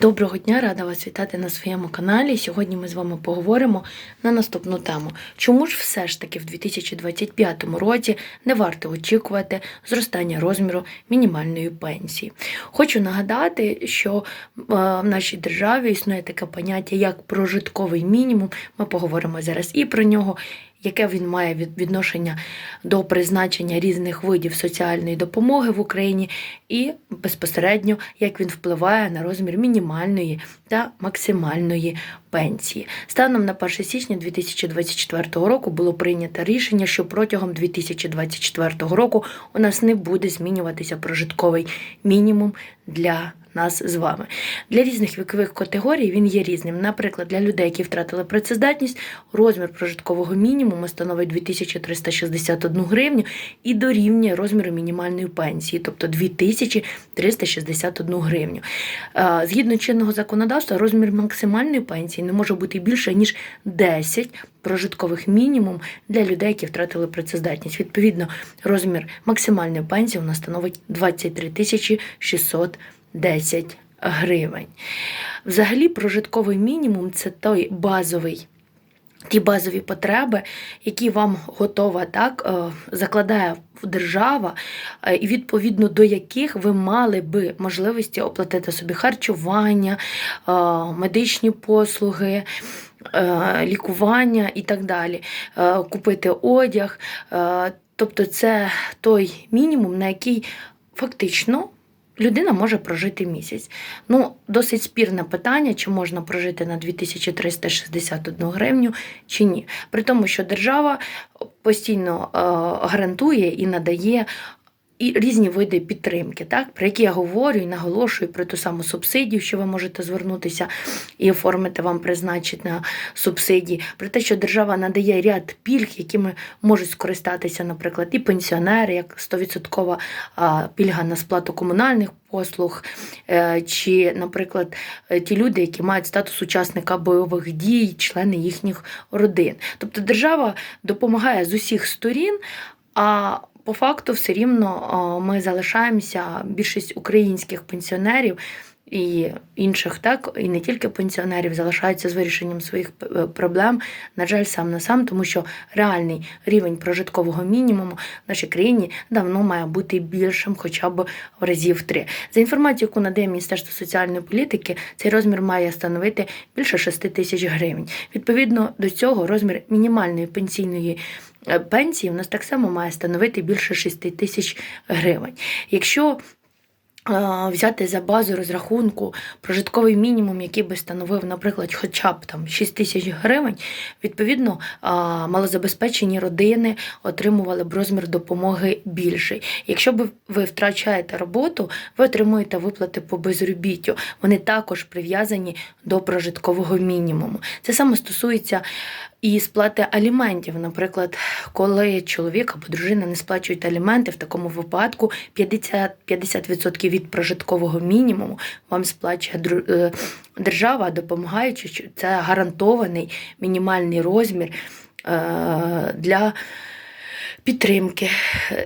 Доброго дня, рада вас вітати на своєму каналі. Сьогодні ми з вами поговоримо на наступну тему. Чому ж все ж таки в 2025 році не варто очікувати зростання розміру мінімальної пенсії? Хочу нагадати, що е, в нашій державі існує таке поняття як прожитковий мінімум. Ми поговоримо зараз і про нього. Яке він має від- відношення до призначення різних видів соціальної допомоги в Україні, і безпосередньо як він впливає на розмір мінімальної та максимальної пенсії. Станом на 1 січня 2024 року було прийнято рішення, що протягом 2024 року у нас не буде змінюватися прожитковий мінімум для нас з вами. Для різних вікових категорій він є різним. Наприклад, для людей, які втратили працездатність, розмір прожиткового мінімуму становить 2361 гривню і дорівнює розміру мінімальної пенсії, тобто 2361 гривню. Е, Згідно чинного законодавства, розмір максимальної пенсії не може бути більше ніж 10 прожиткових мінімум для людей, які втратили працездатність. Відповідно, розмір максимальної пенсії у нас становить 23 тисячі 610 гривень. Взагалі, прожитковий мінімум це той базовий. Ті базові потреби, які вам готова так е, закладає держава, е, і відповідно до яких ви мали би можливості оплатити собі харчування, е, медичні послуги, лікування і так далі, купити одяг. Тобто, це той мінімум, на який фактично. Людина може прожити місяць. Ну, досить спірне питання, чи можна прожити на 2361 гривню чи ні. При тому, що держава постійно е, гарантує і надає і різні види підтримки, так, про які я говорю і наголошую про ту саму субсидію, що ви можете звернутися і оформити вам призначення субсидії, про те, що держава надає ряд пільг, якими можуть скористатися, наприклад, і пенсіонери, як 100% пільга на сплату комунальних послуг, е, чи, наприклад, ті люди, які мають статус учасника бойових дій, члени їхніх родин. Тобто держава допомагає з усіх сторін. А по факту все рівно ми залишаємося більшість українських пенсіонерів і інших, так і не тільки пенсіонерів залишаються з вирішенням своїх е, проблем, на жаль, сам на сам, тому що реальний рівень прожиткового мінімуму в нашій країні давно має бути більшим, хоча б в разів три. За інформацією, яку надає Міністерство соціальної політики, цей розмір має становити більше 6 тисяч гривень. Відповідно до цього розмір мінімальної пенсійної пенсії у нас так само має становити більше 6 тисяч гривень. Якщо е, Взяти за базу розрахунку прожитковий мінімум, який би становив, наприклад, хоча б там 6 тисяч гривень, відповідно, малозабезпечені родини отримували б розмір допомоги більший. Якщо б ви втрачаєте роботу, ви отримуєте виплати по безробіттю. Вони також прив'язані до прожиткового мінімуму. Це саме стосується і сплати аліментів. Наприклад, коли чоловік або дружина не сплачують аліменти, в такому випадку 50%, 50% від прожиткового мінімуму вам сплачує е, держава, допомагаючи, це гарантований мінімальний розмір е, для підтримки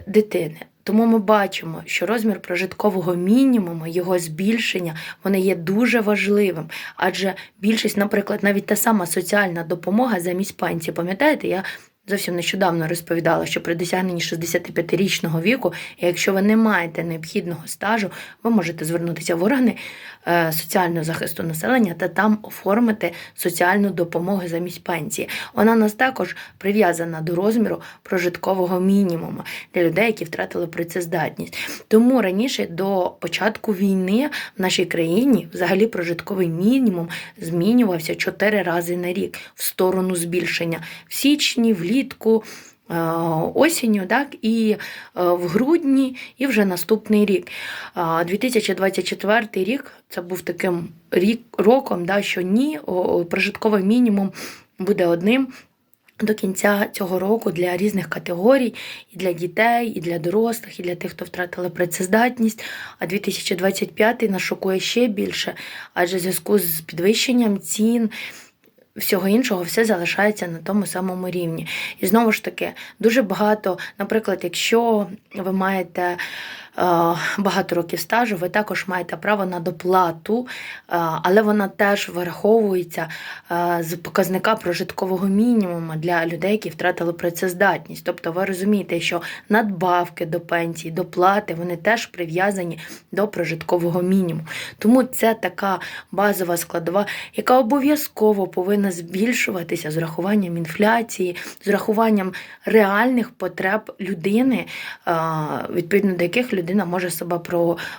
дитини. Тому ми бачимо, що розмір прожиткового мінімуму, його збільшення, вони є дуже важливим. Адже більшість, наприклад, навіть та сама соціальна допомога замість пенсії, пам'ятаєте, я зовсім нещодавно розповідала, що при досягненні 65-річного віку, якщо ви не маєте необхідного стажу, ви можете звернутися в органи е, соціального захисту населення та там оформити соціальну допомогу замість пенсії. Вона у нас також прив'язана до розміру прожиткового мінімуму для людей, які втратили працездатність. Тому раніше до початку війни в нашій країні взагалі прожитковий мінімум змінювався 4 рази на рік в сторону збільшення в січні, влітку. е, Осінню, так, і е, в грудні, і вже наступний рік. 2024 рік це був таким рік, роком, да, що ні, прожитковий мінімум буде одним. До кінця цього року для різних категорій, і для дітей, і для дорослих, і для тих, хто втратили працездатність. А 2025 нас шокує ще більше, адже в зв'язку з підвищенням цін. Всього іншого все залишається на тому самому рівні. І знову ж таки, дуже багато, наприклад, якщо ви маєте багато років стажу, ви також маєте право на доплату, е, але вона теж враховується е, з показника прожиткового мінімуму для людей, які втратили працездатність. Тобто ви розумієте, що надбавки до пенсії, доплати вони теж прив'язані до прожиткового мінімуму. Тому це така базова складова, яка обов'язково повинна збільшуватися з урахуванням інфляції, з урахуванням реальних потреб людини, відповідно до яких людина може себе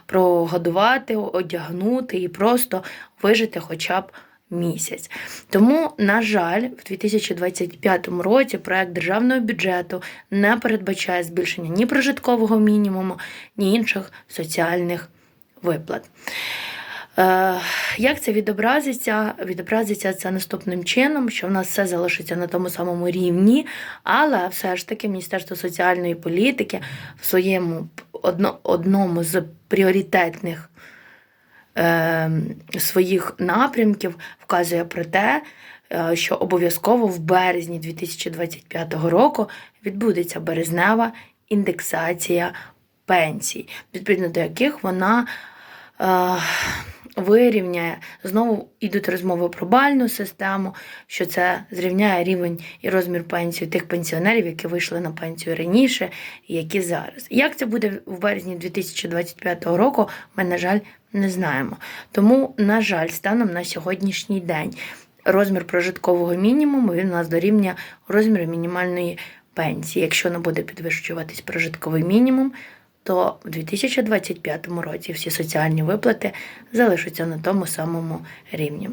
прогодувати, одягнути і просто вижити хоча б місяць. Тому, на жаль, в 2025 році проект державного бюджету не передбачає збільшення ні прожиткового мінімуму, ні інших соціальних виплат. Е, Як це відобразиться? Відобразиться це наступним чином, що в нас все залишиться на тому самому рівні, але все ж таки Міністерство соціальної політики в своєму одно, одному з пріоритетних е, своїх напрямків вказує про те, е, що обов'язково в березні 2025 року відбудеться березнева індексація пенсій, відповідно до яких вона е, вирівняє. Знову йдуть розмови про бальну систему, що це зрівняє рівень і розмір пенсії тих пенсіонерів, які вийшли на пенсію раніше які зараз. Як це буде в березні 2025 року, ми, на жаль, не знаємо. Тому, на жаль, станом на сьогоднішній день розмір прожиткового мінімуму він у нас дорівнює розміру мінімальної пенсії. Якщо не буде підвищуватись прожитковий мінімум, то в 2025 році всі соціальні виплати залишаться на тому самому рівні.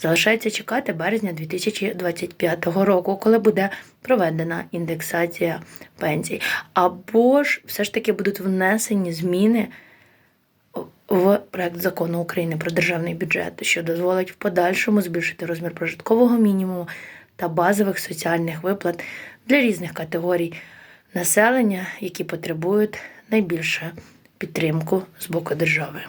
Залишається чекати березня 2025 року, коли буде проведена індексація пенсій. Або ж все ж таки будуть внесені зміни в проект закону України про державний бюджет, що дозволить в подальшому збільшити розмір прожиткового мінімуму та базових соціальних виплат для різних категорій населення, які потребують найбільше підтримку з боку держави.